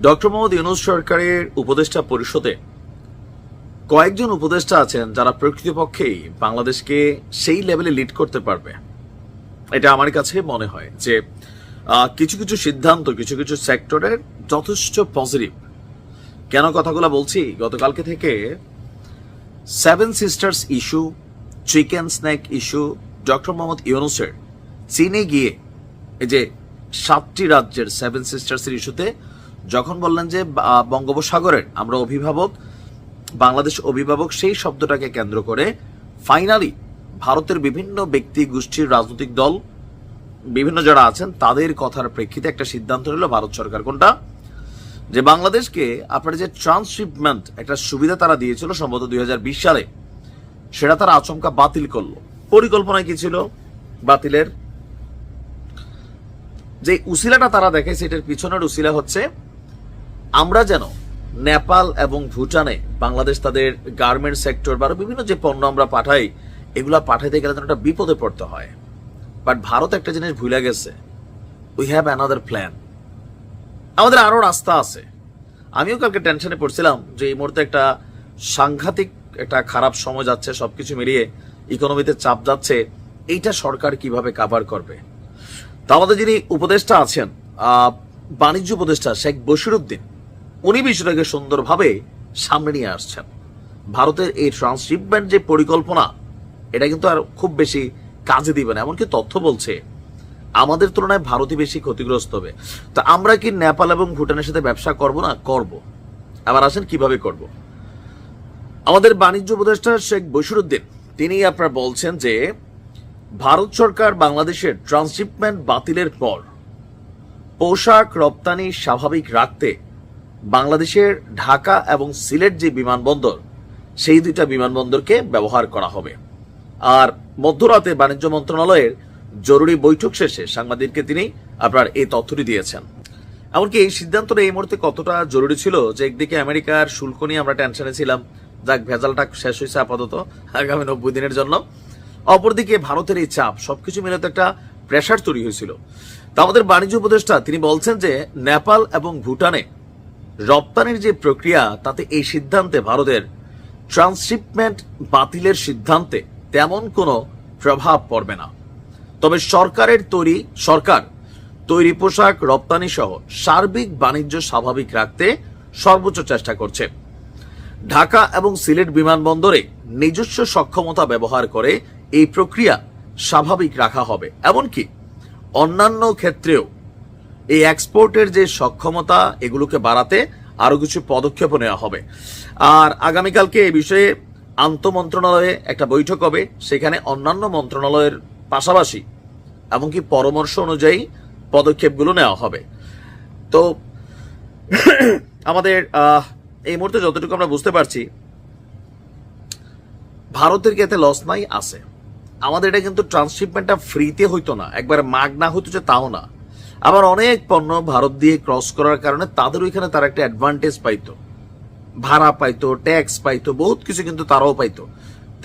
Doctor Mohammad Yunus সরকারের উপদেষ্টা পরিষদে কয়েকজন উপদেষ্টা আছেন যারা প্রকৃতপক্ষেই বাংলাদেশকে সেই লেভেলে লিড করতে পারবে। এটা আমার কাছে মনে হয় যে কিছু কিছু সিদ্ধান্ত, কিছু কিছু সেক্টরের যথেষ্ট পজিটিভ কেন কথাগুলো বলছি? গতকালকে থেকে seven sisters issue chicken snack issue doctor Mohammad ইউনুসের চীনে গিয়ে এই যে সাতটি রাজ্যের সেভেন সিস্টার্সের ইস্যুতে যখন বললেন যে বঙ্গোপসাগরের আমরা অভিভাবক, বাংলাদেশ অভিভাবক, সেই শব্দটাকে কেন্দ্র করে ফাইনালি ভারতের বিভিন্ন ব্যক্তি, গোষ্ঠীর, রাজনৈতিক দল, বিভিন্ন যারা আছেন, তাদের কথার প্রেক্ষিতে একটা সিদ্ধান্ত নিল ভারত সরকার। কোনটা? যে বাংলাদেশকে আপনার যে ট্রান্সশিপমেন্ট একটা সুবিধা তারা দিয়েছিল সম্ভবত দুই হাজার বিশ সালে, সেটা তারা আচমকা বাতিল করল। পরিকল্পনায় কি ছিল? বাতিলের। যে উসিলাটা তারা দেখে সেটার পিছনের উসিলা হচ্ছে আমরা যেন নেপাল এবং ভুটানে বাংলাদেশ তাদের গার্মেন্ট সেক্টর বা বিভিন্ন যে পণ্য আমরা পাঠাই, এগুলো পাঠাইতে গেলে যেন একটা বিপদে পড়তে হয়। বাট ভারত একটা জিনিস ভুলে গেছে। উই হ্যাভ অ্যানাদার প্ল্যান আমাদের আরও রাস্তা আছে। আমিও কালকে টেনশনে পড়ছিলাম যে এই মুহূর্তে একটা সাংঘাতিক একটা খারাপ সময় যাচ্ছে সব কিছু মিলিয়ে ইকোনমিতে চাপ যাচ্ছে, এইটা সরকার কীভাবে কাভার করবে? তা আমাদের যিনি উপদেষ্টা আছেন বাণিজ্য উপদেষ্টা শেখ বশিরুদ্দিন উনি বিষয়টাকে সুন্দরভাবে সামনে নিয়ে আসছেন। ভারতের এই ট্রান্সশিপমেন্ট যে পরিকল্পনা, এটা কিন্তু আর খুব বেশি কাজে দিবে না, এমনকি তথ্য বলছে, আমাদের তুলনায় ভারতই বেশি ক্ষতিগ্রস্ত হবে। তা আমরা কি নেপাল এবং ভুটানের সাথে ব্যবসা করব না করব? আবার আসেন, কীভাবে করব? আমাদের বাণিজ্য উপদেষ্টা শেখ বশিরুদ্দিন, তিনি আপনার বলছেন যে, ভারত সরকার বাংলাদেশের ট্রান্সশিপমেন্ট বাতিলের পর পোশাক রপ্তানি স্বাভাবিক রাখতে বাংলাদেশের ঢাকা এবং সিলেট যে বিমানবন্দর, সেই দুইটা বিমানবন্দরকে ব্যবহার করা হবে। আর মধ্যরাতে বাণিজ্য মন্ত্রণালয়ের জরুরি বৈঠক শেষে সাংবাদিককে তিনি আপনার এই তথ্যটি দিয়েছেন। এমনকি এই সিদ্ধান্তটা এই মুহূর্তে কতটা জরুরি ছিল যে একদিকে আমেরিকার শুল্ক নিয়ে আমরা টেনশনে ছিলাম, যাক ভেজালটা শেষ হয়েছে আপাতত আগামী নব্বই দিনের জন্য। অপরদিকে ভারতের এই চাপ, সবকিছু মিলে তো একটা প্রেশার তৈরি হয়েছিল। তা আমাদের বাণিজ্য উপদেষ্টা তিনি বলছেন যে নেপাল এবং ভুটানে রপ্তানির যে প্রক্রিয়া, তাতে এই সিদ্ধান্তে ভারতের ট্রান্সশিপমেন্ট বাতিলের সিদ্ধান্তে তেমন কোনো প্রভাব পড়বে না। তবে সরকারের তৈরি, সরকার তৈরি পোশাক রপ্তানি সহ সার্বিক বাণিজ্য স্বাভাবিক রাখতে সর্বোচ্চ চেষ্টা করছে। ঢাকা এবং সিলেট বিমানবন্দরে নিজস্ব সক্ষমতা ব্যবহার করে এই প্রক্রিয়া স্বাভাবিক রাখা হবে। এমনকি অন্যান্য ক্ষেত্রেও এই এক্সপোর্টের যে সক্ষমতা এগুলোকে বাড়াতে আরও কিছু পদক্ষেপ নেওয়া হবে। আর আগামীকালকে এ বিষয়ে আন্ত মন্ত্রণালয়ে একটা বৈঠক হবে, সেখানে অন্যান্য মন্ত্রণালয়ের পাশাপাশি এমনকি পরামর্শ অনুযায়ী পদক্ষেপগুলো নেওয়া হবে। তো আমাদের এই মুহূর্তে যতটুকু আমরা বুঝতে পারছি, ভারতের এতে লস নাই, আছে। আমাদের এটা কিন্তু ট্রান্সশিপমেন্টটা ফ্রিতে হইতো না। একবার মাগ না হইতো যে তাও না। আবার অনেক পণ্য ভারত দিয়ে ক্রস করার কারণে তাদের ওইখানে তারা একটা অ্যাডভান্টেজ পাইতো। ভাড়া পাইতো ট্যাক্স পাইতো, বহুত কিছু কিন্তু তারাও পাইতো।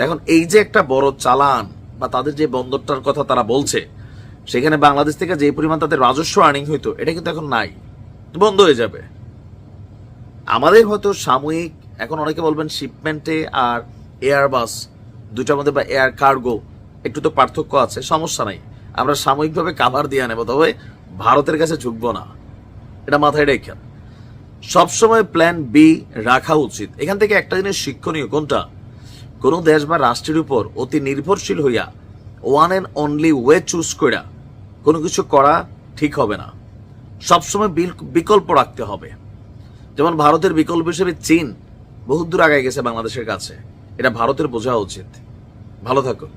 এখন এই যে একটা বড় চালান বা তাদের যে বন্দরটার কথা তারা বলছে, সেখানে বাংলাদেশ থেকে যে পরিমাণ তাদের রাজস্ব আর্নিং হইতো, এটা কিন্তু এখন নাই। বন্ধ হয়ে যাবে। আমাদের হয়তো সাময়িক, এখন অনেকে বলবেন শিপমেন্টে আর এয়ারবাস দুটার মধ্যে বা এয়ার কার্গো একটু তো পার্থক্য আছে, সমস্যা নাই। আমরা সাময়িকভাবে কাভার দিয়ে নেব তবে ভারতের কাছে ঝুঁকবো না। এটা মাথায় রেখেন সবসময় প্ল্যান বি রাখা উচিত। এখান থেকে একটা জিনিস শিক্ষণীয়, কোনটা? কোনো দেশ বা রাষ্ট্রের উপর অতি নির্ভরশীল হইয়া one and only way choose করা কোনো কিছু করা ঠিক হবে না। সবসময় বিকল্প রাখতে হবে। যেমন ভারতের বিকল্প হিসেবে চীন বহুদূর আগে গেছে বাংলাদেশের কাছে। এটা ভারতের বোঝা উচিত। ভালো থাকুন।